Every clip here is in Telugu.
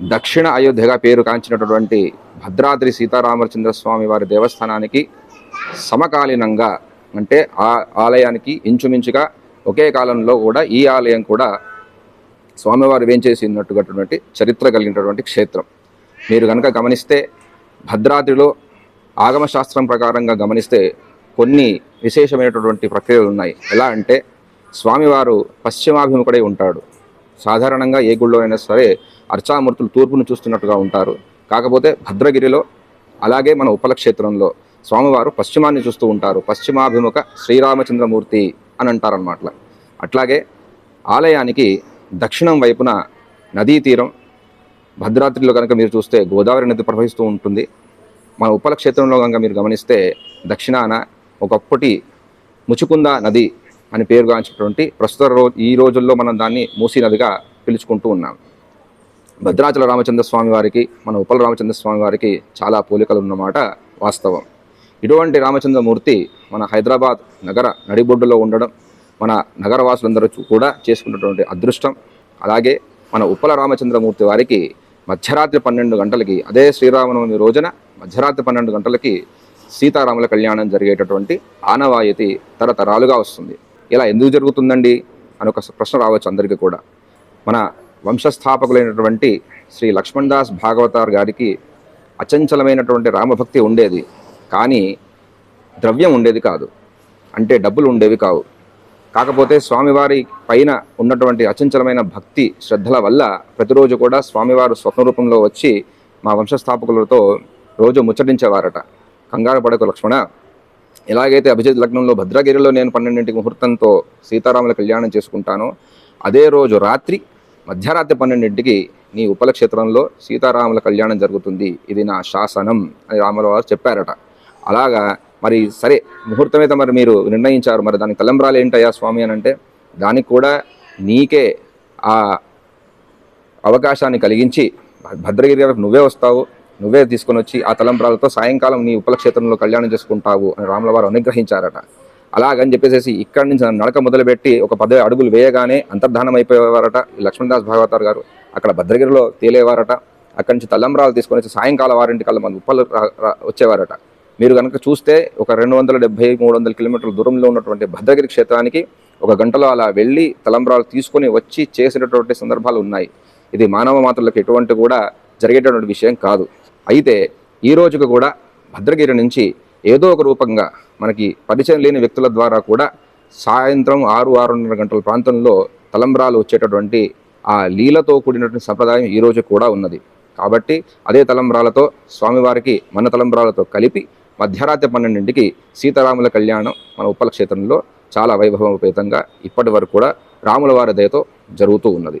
దక్షిణ అయోధ్యగా పేరు కాంచినటువంటి భద్రాద్రి సీతారామచంద్ర స్వామి వారి దేవస్థానానికి సమకాలీనంగా అంటే ఆ ఆలయానికి ఇంచుమించుగా ఒకే కాలంలో కూడా ఈ ఆలయం కూడా స్వామివారు వేంచేసినట్టుగటువంటి చరిత్ర కలిగినటువంటి క్షేత్రం. మీరు కనుక గమనిస్తే భద్రాద్రిలో ఆగమశాస్త్రం ప్రకారంగా గమనిస్తే కొన్ని విశేషమైనటువంటి ప్రక్రియలు ఉన్నాయి. ఎలా అంటే స్వామివారు పశ్చిమాభిముఖుడై ఉంటాడు. సాధారణంగా ఏ గుళ్ళోనైనా అయినా సరే అర్చామూర్తులు తూర్పును చూస్తున్నట్టుగా ఉంటారు. కాకపోతే భద్రగిరిలో అలాగే మన ఉపలక్షేత్రంలో స్వామివారు పశ్చిమాన్ని చూస్తూ ఉంటారు. పశ్చిమాభిముఖ శ్రీరామచంద్రమూర్తి అని అంటారనమాట అట్లాగే ఆలయానికి దక్షిణం వైపున నదీ తీరం భద్రాద్రిలో కనుక మీరు చూస్తే గోదావరి నది ప్రవహిస్తూ ఉంటుంది. మన ఉపలక్షేత్రంలో కనుక మీరు గమనిస్తే దక్షిణాన ఒకప్పటి ముచుకుంద నది అని పేరుగాంచినటువంటి ప్రస్తుత రోజు ఈ రోజుల్లో మనం దాన్ని మూసీ నదిగా పిలుచుకుంటూ ఉన్నాం. భద్రాచల రామచంద్ర స్వామి వారికి మన ఉప్పల రామచంద్ర స్వామి వారికి చాలా పోలికలు ఉన్నమాట వాస్తవం. ఇటువంటి రామచంద్రమూర్తి మన హైదరాబాద్ నగర నడిబొడ్డులో ఉండడం మన నగరవాసులందరూ చూ- కూడా చేసుకున్నటువంటి అదృష్టం. అలాగే మన ఉప్పల రామచంద్రమూర్తి వారికి మధ్యరాత్రి పన్నెండు గంటలకి అదే శ్రీరామనవమి రోజున మధ్యరాత్రి పన్నెండు గంటలకి సీతారాముల కళ్యాణం జరిగేటటువంటి ఆనవాయితీ తరతరాలుగా వస్తుంది. ఇలా ఎందుకు జరుగుతుందండి? అని ఒక ప్రశ్న రావచ్చు అందరికీ కూడా. మన వంశస్థాపకులైనటువంటి శ్రీ లక్ష్మణ్ దాస్ భాగవతార్ గారికి అచంచలమైనటువంటి రామభక్తి ఉండేది. కానీ ద్రవ్యం ఉండేది కాదు. అంటే డబ్బులు ఉండేవి కావు. కాకపోతే స్వామివారి పైన ఉన్నటువంటి అచంచలమైన భక్తి శ్రద్ధల వల్ల ప్రతిరోజు కూడా స్వామివారు స్వప్న రూపంలో వచ్చి మా వంశస్థాపకులతో రోజు ముచ్చటించేవారట. కంగారు పడకు లక్ష్మణ. ఎలాగైతే అభిజిత్ లగ్నంలో భద్రగిరిలో నేను పన్నెండింటికి ముహూర్తంతో సీతారాముల కళ్యాణం చేసుకుంటానో అదే రోజు రాత్రి మధ్యరాత్రి పన్నెండింటికి నీ ఉపలక్షేత్రంలో సీతారాముల కళ్యాణం జరుగుతుంది. ఇది నా శాసనం అని రామరావు చెప్పారట. అలాగా మరి సరే ముహూర్తమైతే మరి మీరు నిర్ణయించారు. మరి దానికి తలంబ్రాలు ఏంటయ్యా స్వామి అని అంటే దానికి కూడా నీకే ఆ అవకాశాన్ని కలిగించి భద్రగిరి గారికి నువ్వే వస్తావు. నువ్వే తీసుకొని వచ్చి ఆ తలంబ్రాలతో సాయంకాలం నీ ఉపలక్షేత్రంలో కళ్యాణం చేసుకుంటావు అని రాముల వారు అనుగ్రహించారట. అలాగని చెప్పేసి ఇక్కడి నుంచి నడక మొదలుపెట్టి ఒక పది అడుగులు వేయగానే అంతర్ధానం అయిపోయేవారట ఈ లక్ష్మణదాస్ భాగవతారు గారు. అక్కడ భద్రగిరిలో తేలేవారట. అక్కడి నుంచి తలంబ్రాలు తీసుకొని వచ్చి సాయంకాలం వారింటి కల్లా మన ఉప్పలు వచ్చేవారట. మీరు కనుక చూస్తే ఒక రెండు వందల డెబ్బై మూడు వందల కిలోమీటర్ల దూరంలో ఉన్నటువంటి భద్రగిరి క్షేత్రానికి ఒక గంటలో అలా వెళ్ళి తలంబ్రాలు తీసుకొని వచ్చి చేసినటువంటి సందర్భాలు ఉన్నాయి. ఇది మానవ మాతృలకు ఎటువంటి కూడా జరిగేటటువంటి విషయం కాదు. అయితే ఈ రోజుకు కూడా భద్రగిరి నుంచి ఏదో ఒక రూపంగా మనకి పరిచయం లేని వ్యక్తుల ద్వారా కూడా సాయంత్రం ఆరు ఆరున్నర గంటల ప్రాంతంలో తలంబ్రాలు వచ్చేటటువంటి ఆ లీలతో కూడినటువంటి సంప్రదాయం ఈరోజు కూడా ఉన్నది. కాబట్టి అదే తలంబ్రాలతో స్వామివారికి మన తలంబ్రాలతో కలిపి మధ్యరాత్రి పన్నెండింటికి సీతారాముల కళ్యాణం మన ఉప్పల క్షేత్రంలో చాలా వైభవోపేతంగా ఇప్పటి వరకు కూడా రాముల వారి దయతో జరుగుతూ ఉన్నది.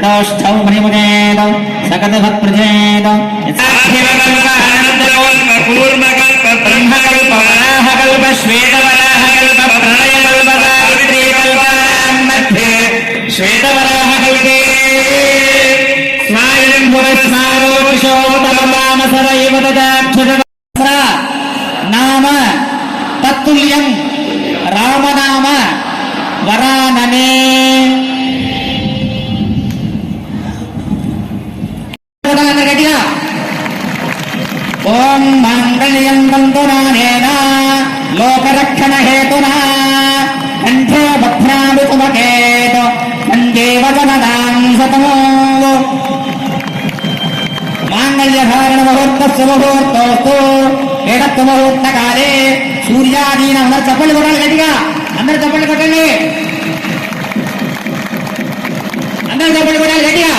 ఇడోష్టం ప్రేమజేదం సగతి భక్ప్రజేదం బ్రహ్మకల్పరాహకల్ప శ్వేతవరాహకల్ప ప్రణయకల్పే శ్వేతవరాహకల్పే స్నాయం పురస్నారో పురుషోత్తమ మామసర ఇవ శతమో మాంగళ్యధారణ ముహూర్తస్సు ముహూర్తోస్తు ఏడత్తు ముహూర్త కాలే సూర్యాదీన అందరు చప్పట్లు కొట్టాలి గట్టిగా. అందరు చప్పట్లు కొట్టండి. అందరు చప్పట్లు కొట్టాలి గట్టిగా.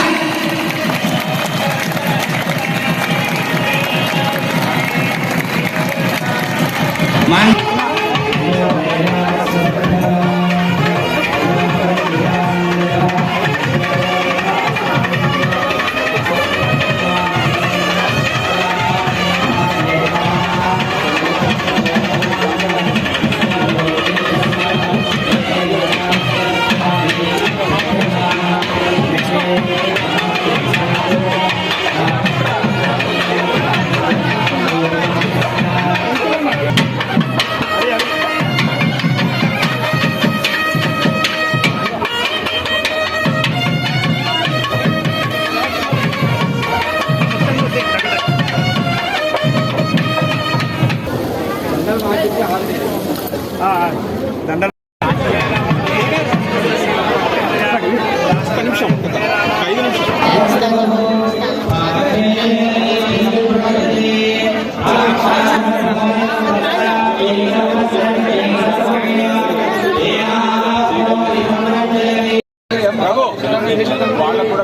వాళ్ళకు కూడా